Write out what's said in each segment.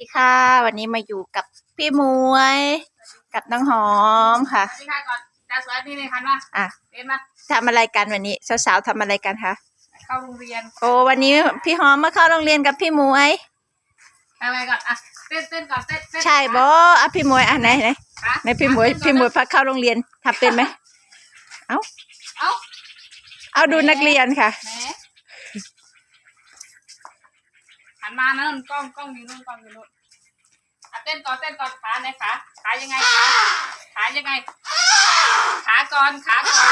ดีค่ะ วันนี้มาอยู่กับพี่มวย กับน้องหอมค่ะสวัสดีค่ะก่อนจ้าสวยนี่เลยคันว่าอะเรียนมาทำอะไรกันวันนี้สาวๆทำอะไรกันคะเข้าโรงเรียนโอ้วันนี้พี่หอมมาเข้าโรงเรียนกับพี่มวย ทำไมก่อนอะเต้นเต้นก่อนเต้นเต้นใช่บออะพี่มวยอะไหนไหนขาไหนพี่มวยพี่มวยพักเข้าโรงเรียนทำเป็นไหมเอาเอ้าเอาดูนักเรียนค่ะ แหมหั นมานะนู่นกล้องกล้องอยู่นู่นกล้องอยู่นู่นอะเต้นก่อนเต้นก่อนขาไหนขาขายังไงขาขายังไง ขาก่อนขาก่อน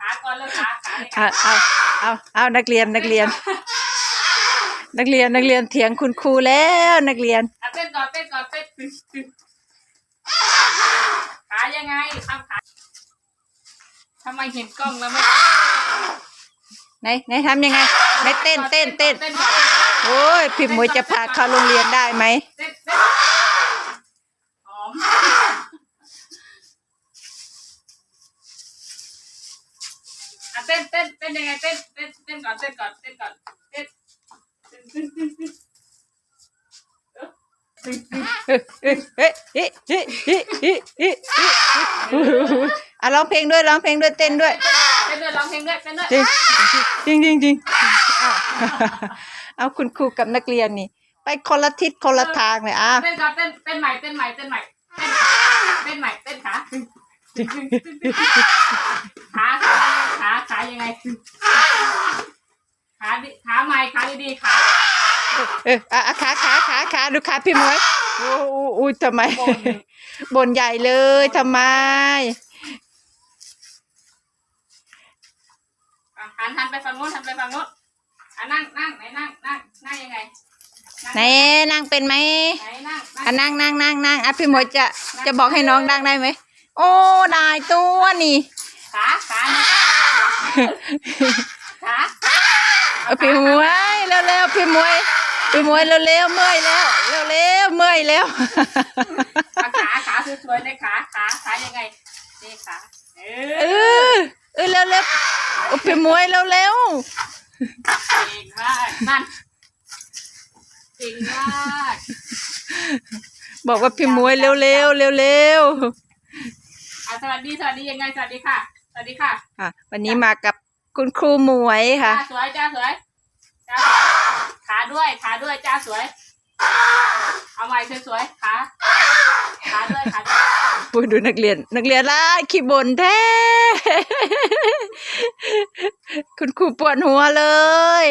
ขาก่อนเลยขาขาเลยเอาเอาเอาเอานักเรียนนักเรียน นักเรียนนักเรียนเถียงคุณครูแล้วนักเรียน อะเต้นก่อนเต้นก่อนเต้นตึ๊ดตึ๊ดขายังไงทำขาทำไมเห็นกล้องแล้วไม่ ไหนไหนทำยังไง ไม่เต้นเต้นเต้นโอ้ยพี่หมวยจะพาเขาโรงเรียนได้ไหมเต้นเต้นเต้นยังไงเต้นเต้นเต้นก่อนเต้นก่อนเต้นก่อนเต้นเต้นเต้นเต้นเต้นอะร้องเพลงด้วยร้องเพลงด้วยเต้นด้วยเต้นด้วยร้องเพลงด้วยเต้นด้วยจริงจริงจริง เอาคุณครูกับนักเรียนนี่ ไปคนละทิศคนละทางเลยอ้าวเต้นก่อนเต้นเต้นใหม่เต้นใหม่เต้นใหม่เต้นใหม่เต้นขาขาขาขายังไงขาดิขาใหม่ขาดีๆขาเอออะขาขาขาขาดูขาพี่มวยโอ้อู้ทำไมบนบนใหญ่เลยทำไมหันหันไปฝั่งโน้นหันไปฝั่งโน้น อะนั่งนั่งไหนนั่งนั่งนั่งยังไงงไหนนั่งเป็นไหมไหนนั่งอะนั่งนั่งนั่งนั่งอะพี่มวยจะจะบอกให้น้องนั่งได้ไหมโอ้ได้ตัวนี่ขาขาขาเอาพี่มวยเร็วๆพี่มวยพี่มวยเร็วๆเมื่อยแล้วเร็วๆเมื่อยแล้วเอาขาขาสวยๆเลยขาขาขายังไงนี่ขาเอเอออเออเร็วๆเอาพี่มวยเร็วเก่งมากนั่นเก่งมากๆบอกว่าพี่มวยเร็วๆเร็วอะสวัสดีสวัสดียังไงสวัสดีค่ะ สวัสดีค่ะๆอะวันนี้มากับคุณครูหมวยค่ะ จ้าสวยจ้าสวยจ้าสวยขาด้วยขาด้วยจ้าสวย เอาใหม่สวยๆขา ขาด้วยขาด้วยพูดดูนักเรียน นักเรียนล่ะขี้บ่นแท้ คุณครูปวดหัวเลย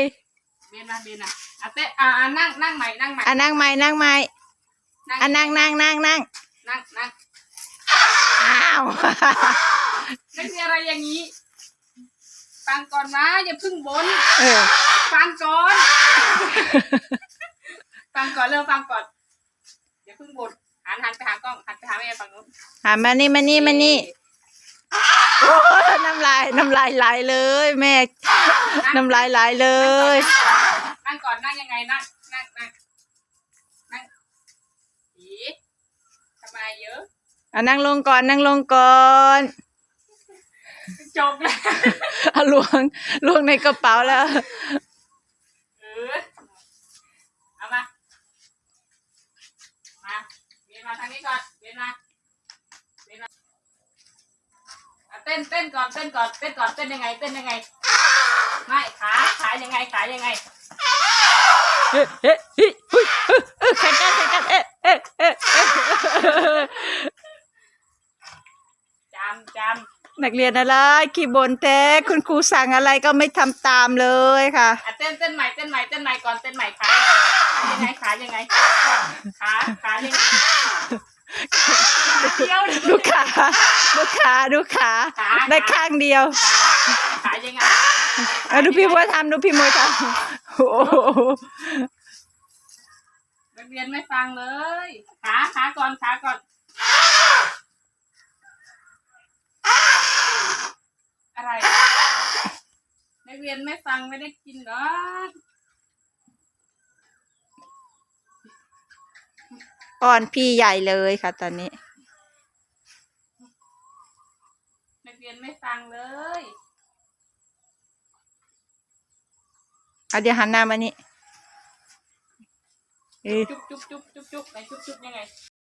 เบียนมาเบียนอะอะเต้อะอะนั่งนั่งใหม่นั่งใหม่อะนั่งใหม่นั่งใหม่อะนั่งนั่งนั่งนั่งนั่งนั่งอ้าวไม่มีอะไรอย่างนี้ฟังก่อนนะอย่าเพึ่งบนเออฟังก่อน ฟังก่อนเริ่มฟังก่อน อย่าเพึ่งบนหั นหันไปหากล้องหันไปหาแม่ฝั่งนู้นหามานี่มานี่มานี่โอ้ยน้ำลายน้ำลายไหลเลย แม่ น้ำลายไหลเลย นั่งก่อนนั่งยังไงนั่งนั่งนั่งนั่งผีทำไมเยอะอะนั่งลงก่อนนั่งลงก่อนจบแล้วอะล้วงล้วงในกระเป๋าแล้วาทางนี้ก่อนเวียนมาเวียนมาอะเต้นเต้นก่อนเต้นก่อนเต้นก่อนเต้นยังไง เต้นยังไง ไม่ขาขายังไงขายังไง เอ๊ะเอ๊ะเอ๊ะอุ๊ยเอ๊ะเอ๊ะแข่งกันแข่งกันเอ๊ะเอ๊ะเอ๊ะเอ๊ะจำจนักเรียนอะไรขี้บ่นแท้คุณครูสั่งอะไรก็ไม่ทำตามเลยค่ะำอะเต้นเต้นใหม่เต้นใหม่เต้นใหม่ก่อนเต้นใหม่ขา ยังไงขายังไงขาขายังไงเดียวดูขาดูขาดูขาได้ข้างเดียวขาขายังไงเอาดูพี่มวยทำดูพี่มวยทำโอ้โหนักเรียนไม่ฟังเลยขาขาก่อนขาก่อน อะไรนักเรียนไม่ฟังไม่ได้กินหรอ อ่อนพี่ใหญ่เลยค่ะ ตอนนี้นักเรียนไม่ฟังเลยเอาเดี๋ยวหันหน้ามานี่เออจุ๊บจุ๊บจุ๊บจุ๊บจุ๊บไหนจุ๊บจุ๊บยังไง